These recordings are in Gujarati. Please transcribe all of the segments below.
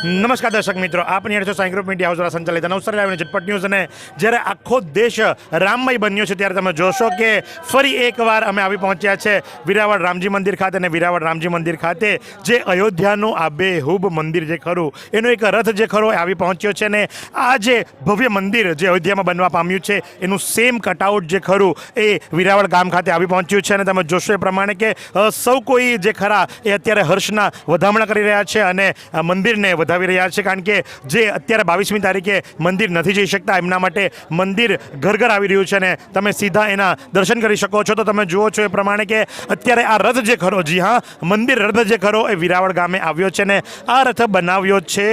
નમસ્કાર દર્શક મિત્રો આપ નિહાળ છો સાઈ ગ્રુપ મીડિયા હાઉસ દ્વારા સંચાલિત નવસારી લાવીને ઝટપટ ન્યૂઝ અને જ્યારે આખો દેશ રામમય બન્યો છે ત્યારે તમે જોશો કે ફરી એકવાર અમે આવી પહોંચ્યા છે વિરાવળ રામજી મંદિર ખાતે અને વિરાવળ રામજી મંદિર ખાતે, જે અયોધ્યાનું આ બેહુબ મંદિર જે ખરું, એનો એક રથ જે ખરો આવી પહોંચ્યો છે ને આ જે ભવ્ય મંદિર જે અયોધ્યામાં બનવા પામ્યું છે, એનું સેમ કટઆઉટ જે ખરું એ વિરાવળ ગામ ખાતે આવી પહોંચ્યું છે અને તમે જોશો એ પ્રમાણે કે સૌ કોઈ જે ખરા એ અત્યારે હર્ષના વધામણા કરી રહ્યા છે અને મંદિરને વધાવી રહ્યા છે કારણ કે જે અત્યારે બાવીસમી તારીખે મંદિર નથી જઈ શકતા, એમના માટે મંદિર ઘર ઘર આવી રહ્યું છે અને તમે સીધા એના દર્શન કરી શકો છો. તો તમે જુઓ છો એ પ્રમાણે કે અત્યારે આ રથ જે ખરો, જી હા, મંદિર રથ જે ખરો એ વિરાવળ ગામે આવ્યો છે ને આ રથ બનાવ્યો છે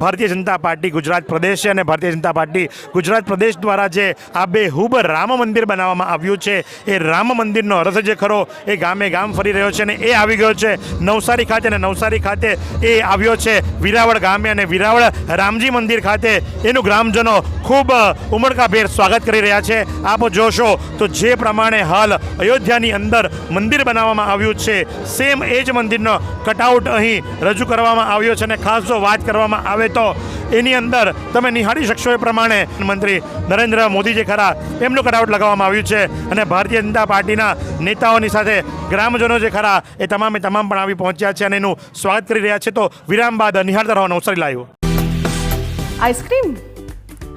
ભારતીય જનતા પાર્ટી ગુજરાત પ્રદેશ અને ભારતીય જનતા પાર્ટી ગુજરાત પ્રદેશ દ્વારા જે આ બે હુબ રામ મંદિર બનાવવામાં આવ્યું છે, એ રામ મંદિરનો રથ જે ખરો એ ગામે ગામ ફરી રહ્યો છે અને એ આવી ગયો છે નવસારી ખાતે અને નવસારી ખાતે એ આવ્યો છે વિરાવળ ગામે અને વિરાવળ રામજી મંદિર ખાતે એનું ગ્રામજનો ખૂબ ઉમળકાભેર સ્વાગત કરી રહ્યા છે. આપ જોશો તો જે પ્રમાણે હાલ અયોધ્યાની અંદર મંદિર બનાવવામાં આવ્યું છે સેમ એ જ મંદિરનો કટઆઉટ અહીં રજૂ કરવામાં આવ્યો છે અને ખાસ જો વાત કરવામાં આવે તો એની અંદર તમે નિહાળી શકશો એ પ્રમાણે મંત્રી નરેન્દ્ર મોદી જે ખરા એમનું કટઆઉટ લગાવવામાં આવ્યું છે અને ભારતીય જનતા પાર્ટીના નેતાઓની સાથે ગ્રામજનો જે ખરા એ તમામે તમામ પણ આવી પહોંચ્યા છે અને એનું સ્વાગત કરી રહ્યા છે તો વિરામ બાદ નિહાળતા રહો નવસારી લાઈવ आइसक्रीम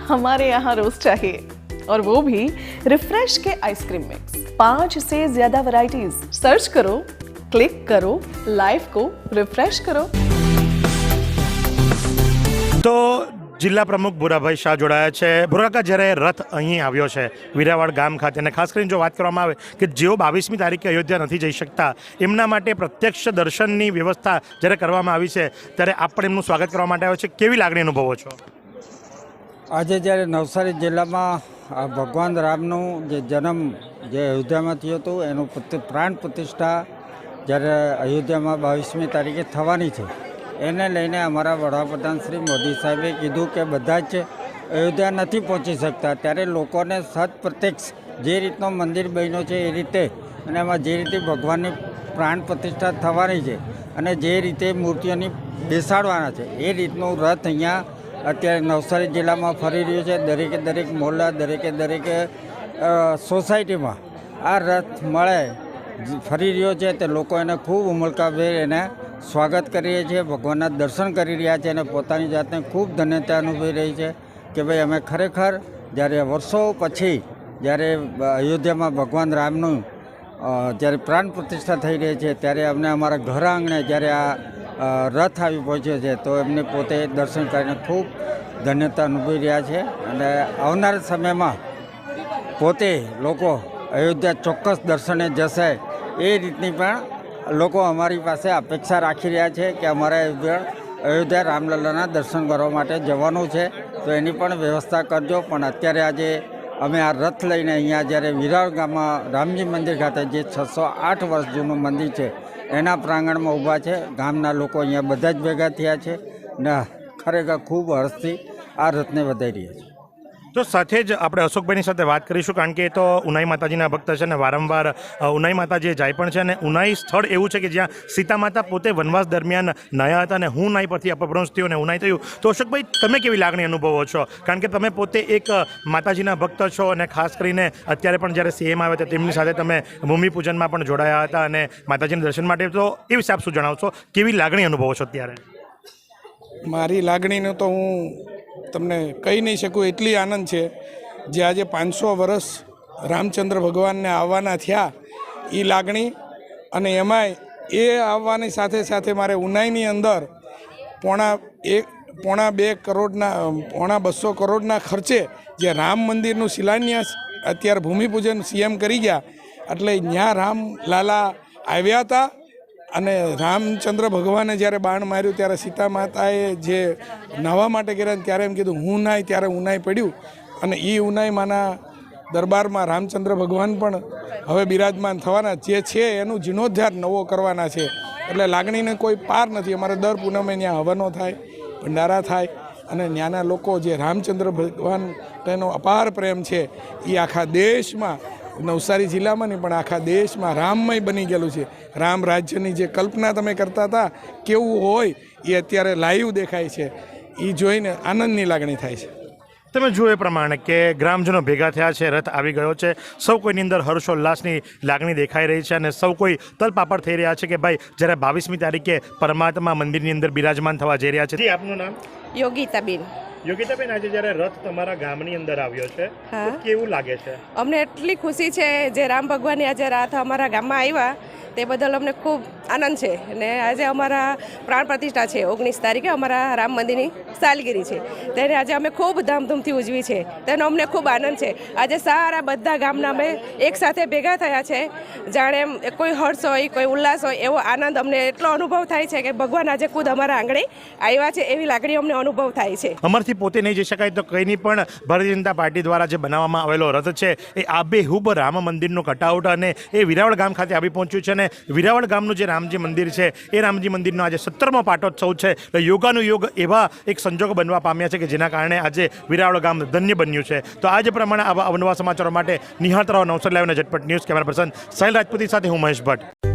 हमारे यहाँ रोज चाहिए और वो भी रिफ्रेश के आइसक्रीम मिक्स पांच से ज्यादा वैरायटीज सर्च करो क्लिक करो लाइफ को रिफ्रेश करो તો જિલ્લા પ્રમુખ ભૂરાભાઈ શાહ જોડાયા છે. ભૂરાકા, જ્યારે રથ અહીં આવ્યો છે વિરાવાડ ગામ ખાતે, અને ખાસ કરીને જો વાત કરવામાં આવે કે જેઓ બાવીસમી તારીખે અયોધ્યા નથી જઈ શકતા, એમના માટે પ્રત્યક્ષ દર્શનની વ્યવસ્થા જ્યારે કરવામાં આવી છે, ત્યારે આપ પણ એમનું સ્વાગત કરવા માટે આવ્યો છે. કેવી લાગણી અનુભવો છો? આજે જ્યારે નવસારી જિલ્લામાં, આ ભગવાન રામનું જે જન્મ જે અયોધ્યામાં થયો હતો, એનું પ્રાણ પ્રતિષ્ઠા જ્યારે અયોધ્યામાં બાવીસમી તારીખે થવાની છે એને લઈને અમારા વડાપ્રધાન શ્રી મોદી સાહેબે કીધું કે બધા જ અયોધ્યા નથી પહોંચી શકતા. ત્યારે લોકોને સત પ્રત્યક્ષ જે રીતનો મંદિર બન્યો છે એ રીતે અને એમાં જે રીતે ભગવાનની પ્રાણ પ્રતિષ્ઠા થવાની છે અને જે રીતે મૂર્તિઓની બેસાડવાના છે, એ રીતનું રથ અહીંયા અત્યારે નવસારી જિલ્લામાં ફરી રહ્યું છે. દરેકે દરેક મોહલ્લા, દરેકે દરેકે સોસાયટીમાં આ રથ મળે, ફરી રહ્યો છે. તે લોકો એને ખૂબ ઉમળકાભેર એને સ્વાગત કરીએ છીએ, ભગવાનના દર્શન કરી રહ્યા છે અને પોતાની જાતને ખૂબ ધન્યતા અનુભવી રહી છે કે ભાઈ અમે ખરેખર જ્યારે વર્ષો પછી જ્યારે અયોધ્યામાં ભગવાન રામનું જ્યારે પ્રાણ પ્રતિષ્ઠા થઈ રહી છે, ત્યારે અમને અમારા ઘર આંગણે જ્યારે આ રથ આવી પહોંચ્યો છે, તો એમને પોતે દર્શન કરીને ખૂબ ધન્યતા અનુભવી રહ્યા છે અને આવનાર સમયમાં પોતે લોકો અયોધ્યા ચોક્કસ દર્શને જશે એ રીતની પણ લોકો અમારી પાસે અપેક્ષા રાખી રહ્યા છે કે અમારે અયોધ્યા રામલલ્લાના દર્શન કરવા માટે જવાનું છે. તો એની પણ વ્યવસ્થા કરજો. પણ અત્યારે આજે અમે આ રથ લઈને અહીંયા જ્યારે વિરાળ ગામમાં રામજી મંદિર ખાતે જે છસો આઠ વર્ષ જૂનું મંદિર છે, એના પ્રાંગણમાં ઊભા છે. ગામના લોકો અહીંયા બધા જ ભેગા થયા છે ને ખરેખર ખૂબ હર્ષથી આ રથને વધારી રહ્યા છે. તો સાથે જ આપણે અશોકભાઈની સાથે વાત કરીશું, કારણ કે એ તો ઉનાઈ માતાજીના ભક્ત છે અને વારંવાર ઉનાઈ માતાજી જાય પણ છે અને ઉનાઈ સ્થળ એવું છે કે જ્યાં સીતા માતા પોતે વનવાસ દરમિયાન નયા હતા અને હું નાઈ પરથી અપભ્રંશ થયું અને ઉનાઈ થયું. તો અશોકભાઈ, તમે કેવી લાગણી અનુભવો છો? કારણ કે તમે પોતે એક માતાજીના ભક્ત છો અને ખાસ કરીને અત્યારે પણ જ્યારે સીએમ આવ્યા હતા તેમની સાથે તમે ભૂમિપૂજનમાં પણ જોડાયા હતા અને માતાજીના દર્શન માટે. તો એ વિશે આપ શું જણાવશો? કેવી લાગણી અનુભવો છો અત્યારે? મારી લાગણીનું તો હું તમને કહી નહીં શકું એટલી આનંદ છે. જે આજે પાંચસો વર્ષ રામચંદ્ર ભગવાનને આવવાના થયા એ લાગણી અને એમાંય એ આવવાની સાથે સાથે મારે ઉનાઈની અંદર પોણા એક, પોણા બે કરોડના, પોણા બસો કરોડના ખર્ચે જે રામ મંદિરનું શિલાન્યાસ અત્યારે ભૂમિપૂજન સીએમ કરી ગયા, એટલે ત્યાં રામ લાલા આવ્યા હતા. અને રામચંદ્ર ભગવાને જ્યારે બાણ માર્યું, ત્યારે સીતા માતાએ જે નાહવા માટે કર્યા ત્યારે એમ કીધું, હું નાય. ત્યારે ઉનાઈ પડ્યું અને એ ઉનાઈ માના દરબારમાં રામચંદ્ર ભગવાન પણ હવે બિરાજમાન થવાના જે છે એનું જીર્ણોદ્ધાર નવો કરવાના છે. એટલે લાગણીને કોઈ પાર નથી. અમારે દર પૂનમે ત્યાં હવનો થાય, ભંડારા થાય અને ત્યાંના લોકો જે રામચંદ્ર ભગવાન તેનો અપાર પ્રેમ છે એ આખા દેશમાં નવસારી જિલ્લામાં નહીં પણ આખા દેશમાં રામમય બની ગયેલું છે. રામ રાજ્યની જે કલ્પના તમે કરતા હતા કેવું હોય એ અત્યારે લાઈવ દેખાય છે. એ જોઈને આનંદની લાગણી થાય છે. તમે જુઓ એ પ્રમાણે કે ગ્રામજનો ભેગા થયા છે રથ આવી ગયો છે. સૌ કોઈની અંદર હર્ષોલ્લાસની લાગણી દેખાઈ રહી છે અને સૌ કોઈ તલપાપડ થઈ રહ્યા છે કે ભાઈ જ્યારે બાવીસમી તારીખે પરમાત્મા મંદિરની અંદર બિરાજમાન થવા જઈ રહ્યા છે. આપનું નામ? યોગિતાબેન. યોગિતાબેન આજે જ્યારે રથ તમારા ગામની અંદર આવ્યો છે કેવું લાગે છે? અમને એટલી ખુશી છે જે રામ ભગવાનની આજે રાત અમારા ગામમાં આવ્યા તે બદલ અમને ખૂબ આનંદ છે. અને આજે અમારા પ્રાણ પ્રતિષ્ઠા છે. ઓગણીસ તારીખે અમારા રામ મંદિરની સાલગીરી છે. તેને આજે અમે ખૂબ ધામધૂમથી ઉજવી છે. તેનો અમને ખૂબ આનંદ છે. આજે સારા બધા ગામના અમે એકસાથે ભેગા થયા છે. જાણે એમ કોઈ હર્ષ હોય, કોઈ ઉલ્લાસ હોય, એવો આનંદ અમને એટલો અનુભવ થાય છે કે ભગવાન આજે ખુદ અમારા આંગણે આવ્યા છે એવી લાગણી અમને અનુભવ થાય છે. અમરથી પોતે નહીં જઈ શકાય તો કંઈ નહીં, પણ ભારતીય જનતા પાર્ટી દ્વારા જે બનાવવામાં આવેલો રથ છે, એ આબેહૂબ રામ મંદિરનો કટાઉટ અને એ વિરાવળ ગામ ખાતે આવી પહોંચ્યું છે અને વિરાવળ ગામનું જે રામજી મંદિર છે. એ રામજી મંદિરનો આજે સત્તરમો પાટોત્સવ છે. એટલે યોગાનું યોગ એવા એક સંજોગ બનવા પામ્યા છે કે જેના કારણે આજે વિરાવળ ગામ ધન્ય બન્યું છે. તો આજ પ્રમાણે આવા અવનવા સમાચારો માટે નિહાળતા રહો નવસર લાઈવના ઝટપટ news camera person Sahil Rajputi સાથે હું મહેશ ભટ્ટ.